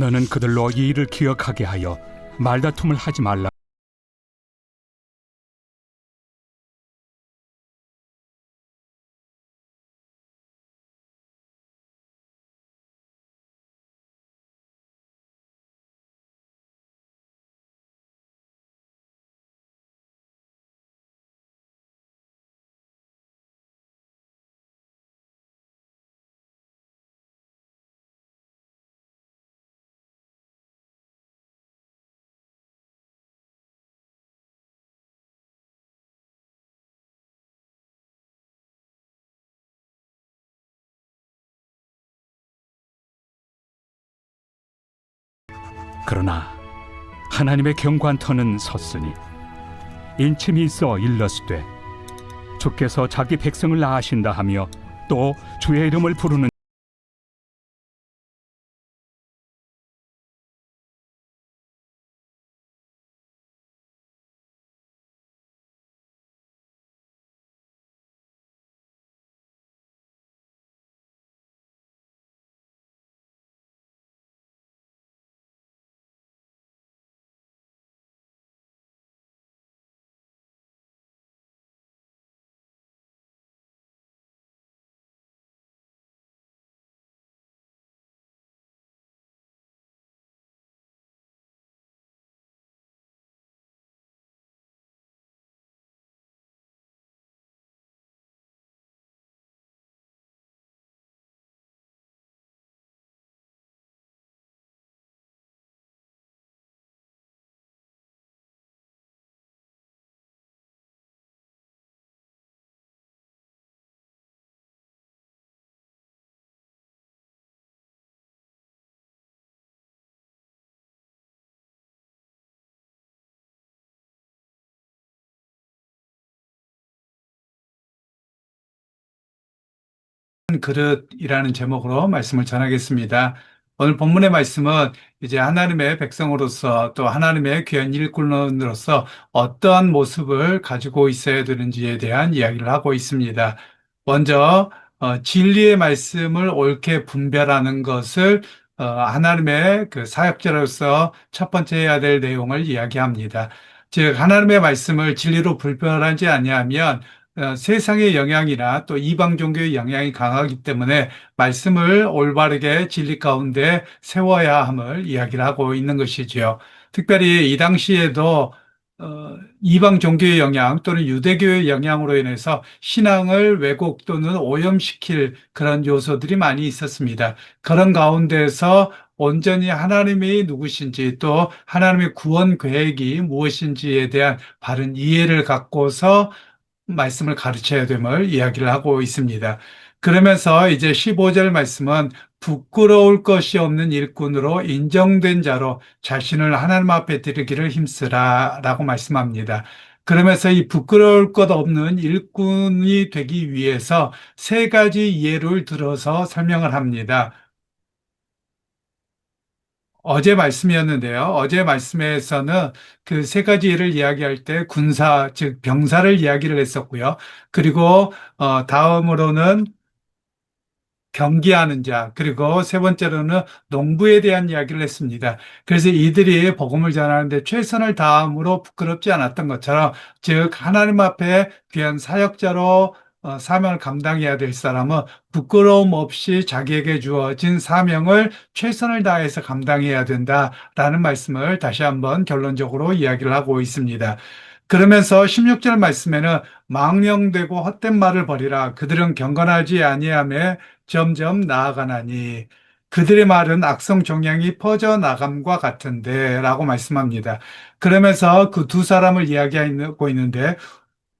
너는 그들로 이 일을 기억하게 하여 말다툼을 하지 말라. 그러나 하나님의 경관 터는 섰으니 인침이 있어 일러스되 주께서 자기 백성을 낳으신다 하며 또 주의 이름을 부르는 그릇이라는 제목으로 말씀을 전하겠습니다. 오늘 본문의 말씀은 이제 하나님의 백성으로서 또 하나님의 귀한 일꾼으로서 어떠한 모습을 가지고 있어야 되는지에 대한 이야기를 하고 있습니다. 먼저 어, 진리의 말씀을 옳게 분별하는 것을 어, 하나님의 그 사역자로서 첫 번째 해야 될 내용을 이야기합니다. 즉 하나님의 말씀을 진리로 분별하지 아니하면 어, 세상의 영향이나 또 이방 종교의 영향이 강하기 때문에 말씀을 올바르게 진리 가운데 세워야 함을 이야기를 하고 있는 것이지요. 특별히 이 당시에도 어, 이방 종교의 영향 또는 유대교의 영향으로 인해서 신앙을 왜곡 또는 오염시킬 그런 요소들이 많이 있었습니다. 그런 가운데서 온전히 하나님이 누구신지 또 하나님의 구원 계획이 무엇인지에 대한 바른 이해를 갖고서 말씀을 가르쳐야 됨을 이야기를 하고 있습니다. 그러면서 이제 15절 말씀은 부끄러울 것이 없는 일꾼으로 인정된 자로 자신을 하나님 앞에 드리기를 힘쓰라 라고 말씀합니다. 그러면서 이 부끄러울 것 없는 일꾼이 되기 위해서 세 가지 예를 들어서 설명을 합니다. 어제 말씀이었는데요. 어제 말씀에서는 그 세 가지 예를 이야기할 때 군사, 즉 병사를 이야기를 했었고요. 그리고 어, 다음으로는 경기하는 자, 그리고 세 번째로는 농부에 대한 이야기를 했습니다. 그래서 이들이 복음을 전하는데 최선을 다함으로 부끄럽지 않았던 것처럼, 즉 하나님 앞에 귀한 사역자로 어, 사명을 감당해야 될 사람은 부끄러움 없이 자기에게 주어진 사명을 최선을 다해서 감당해야 된다라는 말씀을 다시 한번 결론적으로 이야기를 하고 있습니다. 그러면서 16절 말씀에는 망령되고 헛된 말을 버리라 그들은 경건하지 아니함에 점점 나아가나니 그들의 말은 악성 종양이 퍼져 나감과 같은데 라고 말씀합니다. 그러면서 그 두 사람을 이야기하고 있는데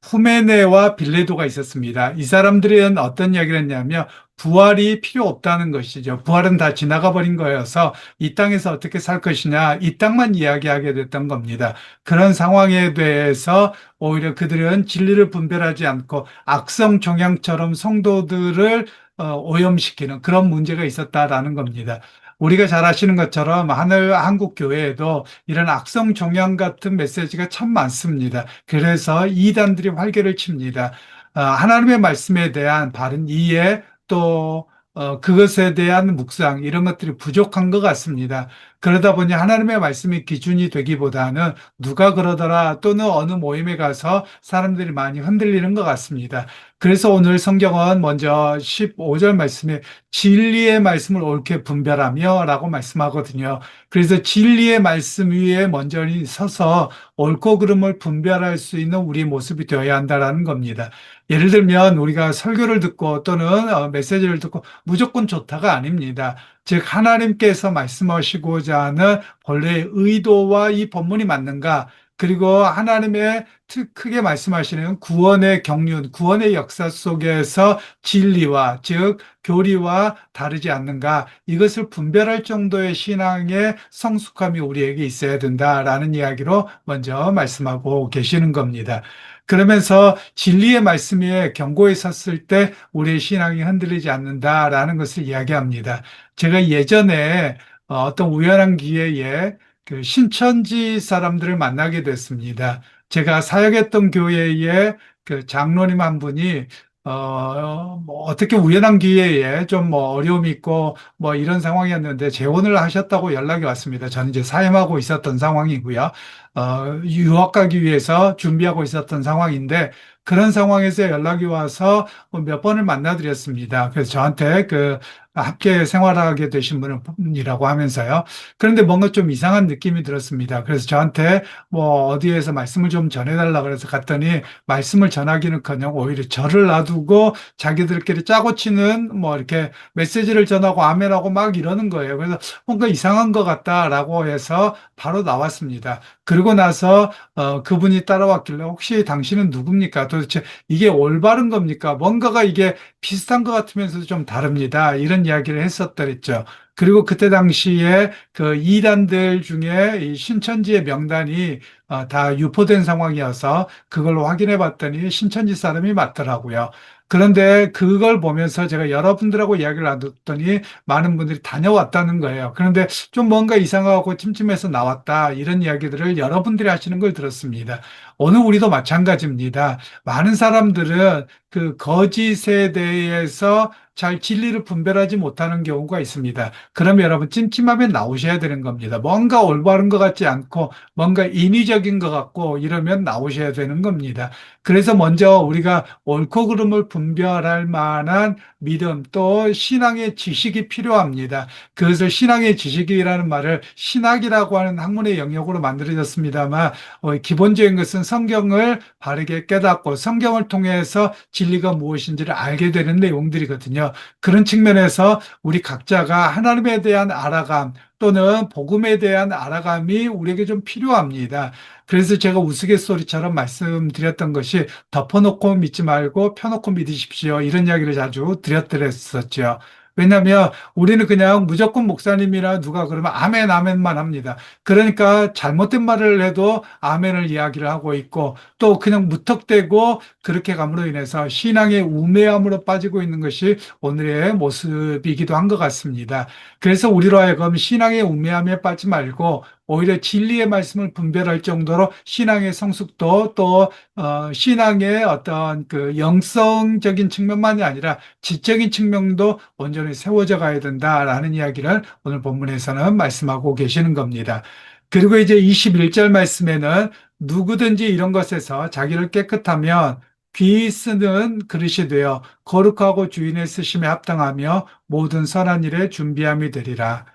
후메네와 빌레도가 있었습니다. 이 사람들은 어떤 이야기를 했냐면 부활이 필요 없다는 것이죠. 부활은 다 지나가 버린 거여서 이 땅에서 어떻게 살 것이냐 이 땅만 이야기하게 됐던 겁니다. 그런 상황에 대해서 오히려 그들은 진리를 분별하지 않고 악성 종양처럼 성도들을 어, 오염시키는 그런 문제가 있었다라는 겁니다. 우리가 잘 아시는 것처럼 하늘 한국 교회에도 이런 악성 종양 같은 메시지가 참 많습니다. 그래서 이단들이 활개를 칩니다. 어, 하나님의 말씀에 대한 바른 이해 또 어, 그것에 대한 묵상, 이런 것들이 부족한 것 같습니다. 그러다 보니 하나님의 말씀이 기준이 되기보다는 누가 그러더라 또는 어느 모임에 가서 사람들이 많이 흔들리는 것 같습니다. 그래서 오늘 성경은 먼저 15절 말씀에 진리의 말씀을 옳게 분별하며 라고 말씀하거든요. 그래서 진리의 말씀 위에 먼저 서서 옳고 그름을 분별할 수 있는 우리 모습이 되어야 한다라는 겁니다. 예를 들면 우리가 설교를 듣고 또는 어, 메시지를 듣고 무조건 좋다가 아닙니다. 즉 하나님께서 말씀하시고자 하는 본래의 의도와 이 본문이 맞는가? 그리고 하나님의 특- 크게 말씀하시는 구원의 경륜, 구원의 역사 속에서 진리와 즉 교리와 다르지 않는가? 이것을 분별할 정도의 신앙의 성숙함이 우리에게 있어야 된다라는 이야기로 먼저 말씀하고 계시는 겁니다. 그러면서 진리의 말씀 위에 경고에 섰을 때 우리의 신앙이 흔들리지 않는다라는 것을 이야기합니다. 제가 예전에 어, 어떤 우연한 기회에 그 신천지 사람들을 만나게 됐습니다. 제가 사역했던 교회에 그 장로님 한 분이 어, 뭐 어떻게 우연한 기회에 좀 뭐 어려움이 있고 뭐 이런 상황이었는데 재혼을 하셨다고 연락이 왔습니다. 저는 이제 사임하고 있었던 상황이고요. 어, 유학 가기 위해서 준비하고 있었던 상황인데 그런 상황에서 연락이 와서 뭐몇 번을 만나드렸습니다. 그래서 저한테 그 함께 생활하게 되신 분이라고 하면서요. 그런데 뭔가 좀 이상한 느낌이 들었습니다. 그래서 저한테 뭐 어디에서 말씀을 좀 전해달라 그래서 갔더니 말씀을 전하기는커녕 오히려 저를 놔두고 자기들끼리 짜고 치는 뭐 이렇게 메시지를 전하고 아멘하고 막 이러는 거예요. 그래서 뭔가 이상한 것 같다라고 해서 바로 나왔습니다. 그러고 나서 어, 그분이 따라왔길래 혹시 당신은 누굽니까? 도대체 이게 올바른 겁니까? 뭔가가 이게 비슷한 것 같으면서도 좀 다릅니다. 이런 이야기를 했었더랬죠. 그리고 그때 당시에 그 이단들 중에 이 신천지의 명단이 어, 다 유포된 상황이어서 그걸 확인해 봤더니 신천지 사람이 맞더라고요. 그런데 그걸 보면서 제가 여러분들하고 이야기를 나눴더니 많은 분들이 다녀왔다는 거예요. 그런데 좀 뭔가 이상하고 찜찜해서 나왔다. 이런 이야기들을 여러분들이 하시는 걸 들었습니다. 오늘 우리도 마찬가지입니다. 많은 사람들은 그 거짓에 대해서 잘 진리를 분별하지 못하는 경우가 있습니다. 그러면 여러분 찜찜하면 나오셔야 되는 겁니다. 뭔가 올바른 것 같지 않고 뭔가 인위적인 것 같고 이러면 나오셔야 되는 겁니다. 그래서 먼저 우리가 옳고 그름을 분별할 만한 믿음 또 신앙의 지식이 필요합니다. 그것을 신앙의 지식이라는 말을 신학이라고 하는 학문의 영역으로 만들어졌습니다만 어, 기본적인 것은 성경을 바르게 깨닫고 성경을 통해서 진리가 무엇인지를 알게 되는 내용들이거든요. 그런 측면에서 우리 각자가 하나님에 대한 알아감 또는 복음에 대한 알아감이 우리에게 좀 필요합니다. 그래서 제가 우스갯소리처럼 말씀드렸던 것이 덮어놓고 믿지 말고 펴놓고 믿으십시오. 이런 이야기를 자주 드렸더랬었죠. 왜냐하면 우리는 그냥 무조건 목사님이나 누가 그러면 아멘, 아멘만 합니다. 그러니까 잘못된 말을 해도 아멘을 이야기를 하고 있고 또 그냥 무턱대고 그렇게 감으로 인해서 신앙의 우매함으로 빠지고 있는 것이 오늘의 모습이기도 한 것 같습니다. 그래서 우리로 하여금 신앙의 우매함에 빠지 말고 오히려 진리의 말씀을 분별할 정도로 신앙의 성숙도 또 어, 신앙의 어떤 그 영성적인 측면만이 아니라 지적인 측면도 온전히 세워져 가야 된다라는 이야기를 오늘 본문에서는 말씀하고 계시는 겁니다. 그리고 이제 21절 말씀에는 누구든지 이런 것에서 자기를 깨끗하면 귀 쓰는 그릇이 되어 거룩하고 주인의 쓰심에 합당하며 모든 선한 일에 준비함이 되리라.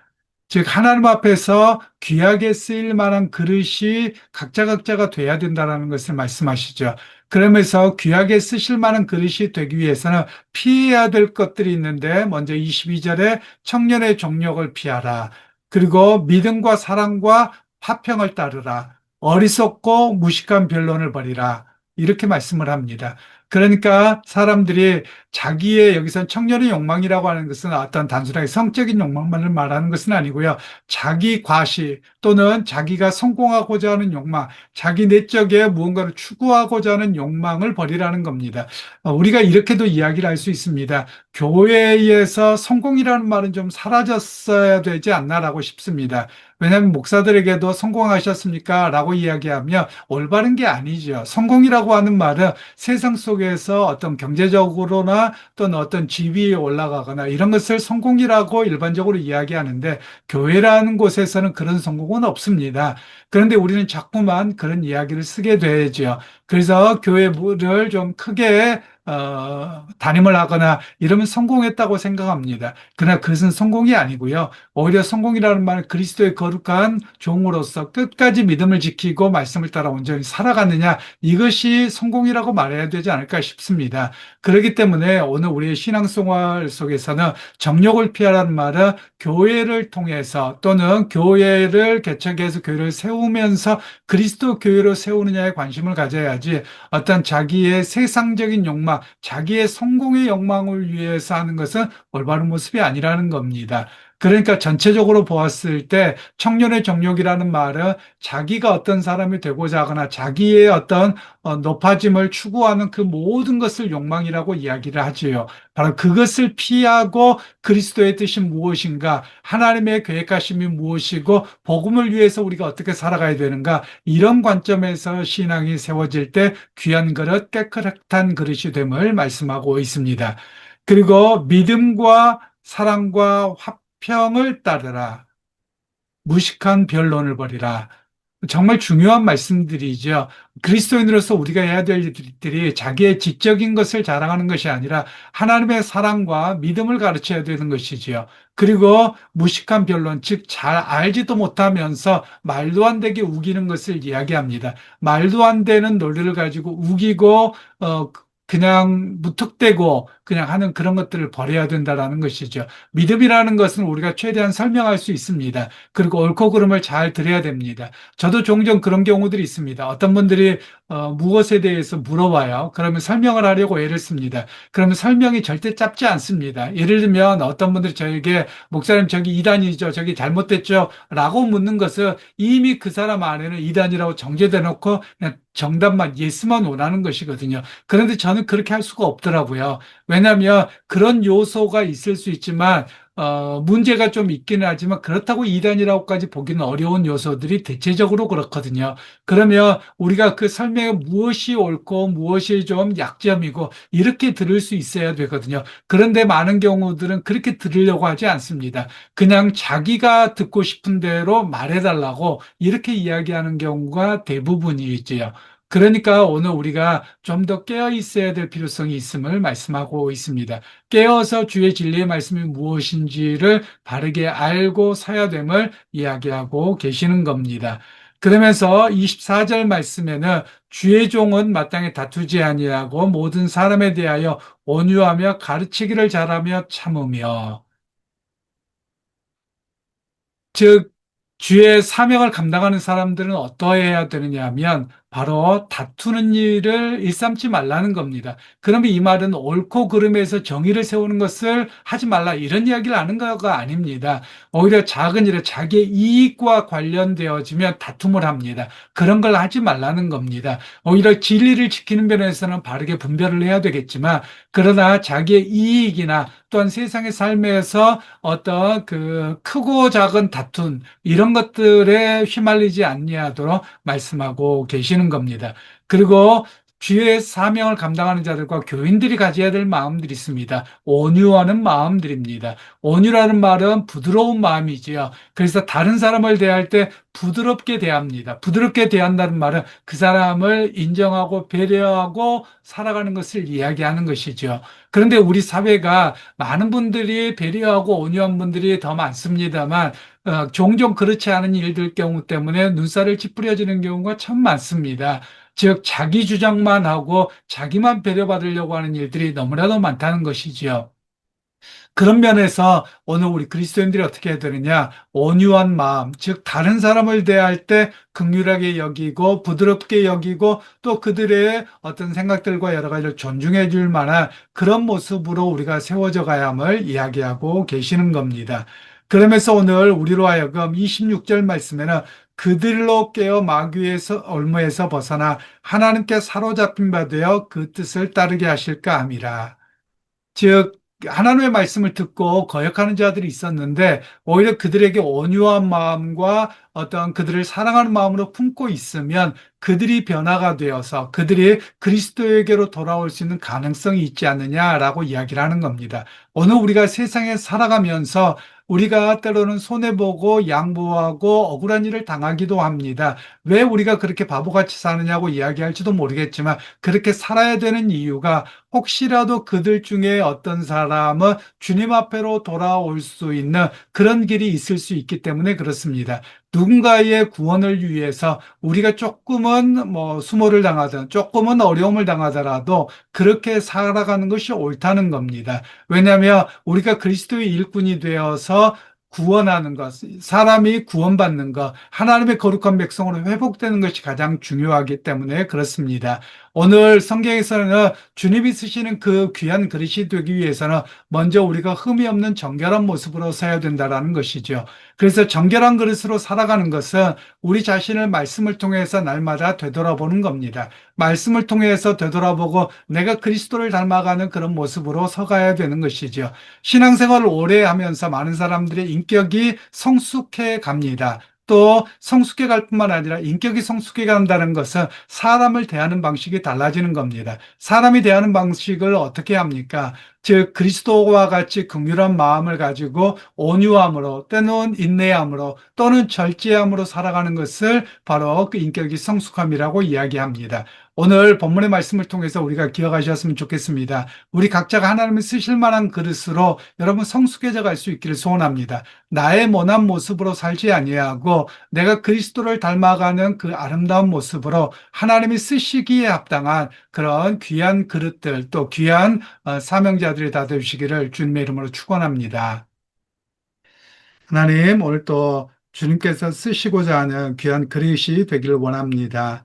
즉 하나님 앞에서 귀하게 쓰일 만한 그릇이 각자 각자가 돼야 된다는 것을 말씀하시죠. 그러면서 귀하게 쓰실 만한 그릇이 되기 위해서는 피해야 될 것들이 있는데 먼저 22절에 청년의 종력을 피하라. 그리고 믿음과 사랑과 화평을 따르라. 어리석고 무식한 변론을 버리라. 이렇게 말씀을 합니다. 그러니까 사람들이 자기의 여기서 청년의 욕망이라고 하는 것은 어떤 단순하게 성적인 욕망만을 말하는 것은 아니고요. 자기 과시 또는 자기가 성공하고자 하는 욕망, 자기 내적에 무언가를 추구하고자 하는 욕망을 버리라는 겁니다. 어, 우리가 이렇게도 이야기를 할 수 있습니다. 교회에서 성공이라는 말은 좀 사라졌어야 되지 않나라고 싶습니다. 왜냐하면 목사들에게도 성공하셨습니까? 라고 이야기하면 올바른 게 아니죠. 성공이라고 하는 말은 세상 속에서 어떤 경제적으로 나 또는 어떤 지위에 올라가거나 이런 것을 성공이라고 일반적으로 이야기하는데 교회라는 곳에서는 그런 성공은 없습니다. 그런데 우리는 자꾸만 그런 이야기를 쓰게 되죠. 그래서 교회를 좀 크게 어, 담임을 하거나 이러면 성공했다고 생각합니다. 그러나 그것은 성공이 아니고요. 오히려 성공이라는 말은 그리스도의 거룩한 종으로서 끝까지 믿음을 지키고 말씀을 따라 온전히 살아가느냐 이것이 성공이라고 말해야 되지 않을까 싶습니다. 그렇기 때문에 오늘 우리의 신앙생활 속에서는 정욕을 피하라는 말은 교회를 통해서 또는 교회를 개척해서 교회를 세우면서 그리스도 교회로 세우느냐에 관심을 가져야 지 어떤 자기의 세상적인 욕망, 자기의 성공의 욕망을 위해서 하는 것은 올바른 모습이 아니라는 겁니다. 그러니까 전체적으로 보았을 때 청년의 정욕이라는 말은 자기가 어떤 사람이 되고자 하거나 자기의 어떤 어, 높아짐을 추구하는 그 모든 것을 욕망이라고 이야기를 하지요. 바로 그것을 피하고 그리스도의 뜻이 무엇인가, 하나님의 계획하심이 무엇이고 복음을 위해서 우리가 어떻게 살아가야 되는가 이런 관점에서 신앙이 세워질 때 귀한 그릇, 깨끗한 그릇이 됨을 말씀하고 있습니다. 그리고 믿음과 사랑과 화 평을 따르라. 무식한 변론을 버리라. 정말 중요한 말씀들이죠. 그리스도인으로서 우리가 해야 될 일들이 자기의 지적인 것을 자랑하는 것이 아니라 하나님의 사랑과 믿음을 가르쳐야 되는 것이지요. 그리고 무식한 변론, 즉 잘 알지도 못하면서 말도 안 되게 우기는 것을 이야기합니다. 말도 안 되는 논리를 가지고 우기고 어 그냥 무턱대고 그냥 하는 그런 것들을 버려야 된다라는 것이죠. 믿음이라는 것은 우리가 최대한 설명할 수 있습니다. 그리고 옳고 그름을 잘 들어야 됩니다. 저도 종종 그런 경우들이 있습니다. 어떤 분들이 어, 무엇에 대해서 물어봐요. 그러면 설명을 하려고 애를 씁니다. 그러면 설명이 절대 짧지 않습니다. 예를 들면 어떤 분들이 저에게 목사님 저기 이단이죠. 저기 잘못됐죠. 라고 묻는 것은 이미 그 사람 안에는 이단이라고 정제돼 놓고 그냥 정답만 예스만 원하는 것이거든요. 그런데 저는 그렇게 할 수가 없더라고요. 왜냐하면 그런 요소가 있을 수 있지만 어, 문제가 좀 있기는 하지만 그렇다고 이단이라고까지 보기는 어려운 요소들이 대체적으로 그렇거든요. 그러면 우리가 그 설명에 무엇이 옳고 무엇이 좀 약점이고 이렇게 들을 수 있어야 되거든요. 그런데 많은 경우들은 그렇게 들으려고 하지 않습니다. 그냥 자기가 듣고 싶은 대로 말해달라고 이렇게 이야기하는 경우가 대부분이지요. 그러니까 오늘 우리가 좀 더 깨어 있어야 될 필요성이 있음을 말씀하고 있습니다. 깨어서 주의 진리의 말씀이 무엇인지를 바르게 알고 사야 됨을 이야기하고 계시는 겁니다. 그러면서 24절 말씀에는 주의 종은 마땅히 다투지 아니하고 모든 사람에 대하여 온유하며 가르치기를 잘하며 참으며 즉 주의 사명을 감당하는 사람들은 어떠해야 되느냐 하면 바로 다투는 일을 일삼지 말라는 겁니다. 그러면 이 말은 옳고 그름에서 정의를 세우는 것을 하지 말라 이런 이야기를 하는 거가 아닙니다. 오히려 작은 일에 자기의 이익과 관련되어지면 다툼을 합니다. 그런 걸 하지 말라는 겁니다. 오히려 진리를 지키는 면에서는 바르게 분별을 해야 되겠지만 그러나 자기의 이익이나 또한 세상의 삶에서 어떤 그 크고 작은 다툼 이런 것들에 휘말리지 않냐도록 말씀하고 계 시는 겁니다. 그리고 주의 사명을 감당하는 자들과 교인들이 가져야 될 마음들이 있습니다. 온유하는 마음들입니다. 온유라는 말은 부드러운 마음이지요. 그래서 다른 사람을 대할 때 부드럽게 대합니다. 부드럽게 대한다는 말은 그 사람을 인정하고 배려하고 살아가는 것을 이야기하는 것이죠. 그런데 우리 사회가 많은 분들이 배려하고 온유한 분들이 더 많습니다만 어, 종종 그렇지 않은 일들 경우 때문에 눈살을 찌푸려지는 경우가 참 많습니다. 즉 자기 주장만 하고 자기만 배려받으려고 하는 일들이 너무나도 많다는 것이지요. 그런 면에서 오늘 우리 그리스도인들이 어떻게 해야 되느냐? 온유한 마음, 즉 다른 사람을 대할 때 극률하게 여기고 부드럽게 여기고 또 그들의 어떤 생각들과 여러 가지를 존중해 줄 만한 그런 모습으로 우리가 세워져 가야 함을 이야기하고 계시는 겁니다. 그러면서 오늘 우리로 하여금 26절 말씀에는 그들로 깨어 마귀에서 올무에서 벗어나 하나님께 사로잡힌 바 되어 그 뜻을 따르게 하실까 함이라. 즉 하나님의 말씀을 듣고 거역하는 자들이 있었는데 오히려 그들에게 온유한 마음과 어떤 그들을 사랑하는 마음으로 품고 있으면 그들이 변화가 되어서 그들이 그리스도에게로 돌아올 수 있는 가능성이 있지 않느냐라고 이야기를 하는 겁니다. 오늘 우리가 세상에 살아가면서 우리가 때로는 손해보고 양보하고 억울한 일을 당하기도 합니다. 왜 우리가 그렇게 바보같이 사느냐고 이야기할지도 모르겠지만 그렇게 살아야 되는 이유가 혹시라도 그들 중에 어떤 사람은 주님 앞에로 돌아올 수 있는 그런 길이 있을 수 있기 때문에 그렇습니다. 누군가의 구원을 위해서 우리가 조금은 뭐 수모를 당하든 조금은 어려움을 당하더라도 그렇게 살아가는 것이 옳다는 겁니다. 왜냐하면 우리가 그리스도의 일꾼이 되어서 구원하는 것, 사람이 구원받는 것, 하나님의 거룩한 백성으로 회복되는 것이 가장 중요하기 때문에 그렇습니다. 오늘 성경에서는 주님이 쓰시는 그 귀한 그릇이 되기 위해서는 먼저 우리가 흠이 없는 정결한 모습으로 서야 된다라는 것이죠. 그래서 정결한 그릇으로 살아가는 것은 우리 자신을 말씀을 통해서 날마다 되돌아보는 겁니다. 말씀을 통해서 되돌아보고 내가 그리스도를 닮아가는 그런 모습으로 서가야 되는 것이죠. 신앙생활을 오래 하면서 많은 사람들의 인격이 성숙해 갑니다. 또 성숙해 갈 뿐만 아니라 인격이 성숙해 간다는 것은 사람을 대하는 방식이 달라지는 겁니다. 사람이 대하는 방식을 어떻게 합니까? 즉 그리스도와 같이 긍휼한 마음을 가지고 온유함으로 때는 인내함으로 또는 절제함으로 살아가는 것을 바로 그 인격이 성숙함이라고 이야기합니다. 오늘 본문의 말씀을 통해서 우리가 기억하셨으면 좋겠습니다. 우리 각자가 하나님을 쓰실 만한 그릇으로 여러분 성숙해져 갈 수 있기를 소원합니다. 나의 모난 모습으로 살지 아니하고 내가 그리스도를 닮아가는 그 아름다운 모습으로 하나님이 쓰시기에 합당한 그런 귀한 그릇들 또 귀한 어, 사명자들 이 다 되시기를 주님의 이름으로 축원합니다. 하나님 오늘 또 주님께서 쓰시고자 하는 귀한 그릇이 되기를 원합니다.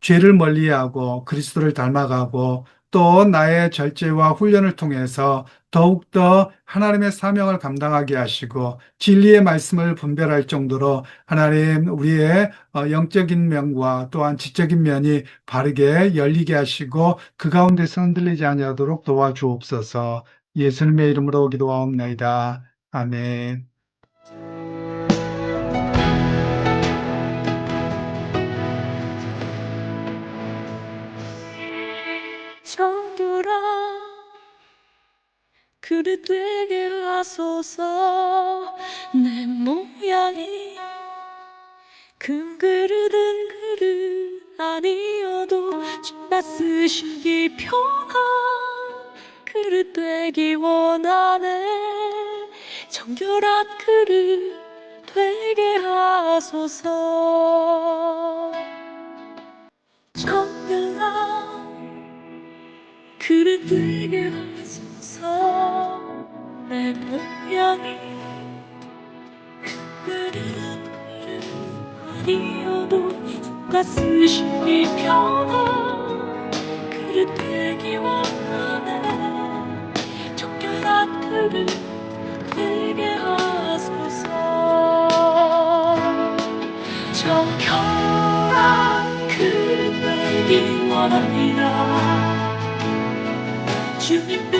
죄를 멀리하고 그리스도를 닮아가고 또 나의 절제와 훈련을 통해서 더욱더 하나님의 사명을 감당하게 하시고 진리의 말씀을 분별할 정도로 하나님 우리의 어, 영적인 면과 또한 지적인 면이 바르게 열리게 하시고 그 가운데서 흔들리지 아니하도록 도와주옵소서 예수님의 이름으로 기도하옵나이다. 아멘. 그릇 되게 하소서. 내 모양이 큰 그릇은 그릇 아니어도 주가 쓰시기 편한 그릇 되기 원하네. 정결한 그릇 되게 하소서. 정결한 그릇 되게 하소서 내 모양이 그릇 아니어도 쓰시기 편한 그릇 되기 원하네 정결한 그릇 되게 하소서. 정결한 그릇 되기 원합니다. 주님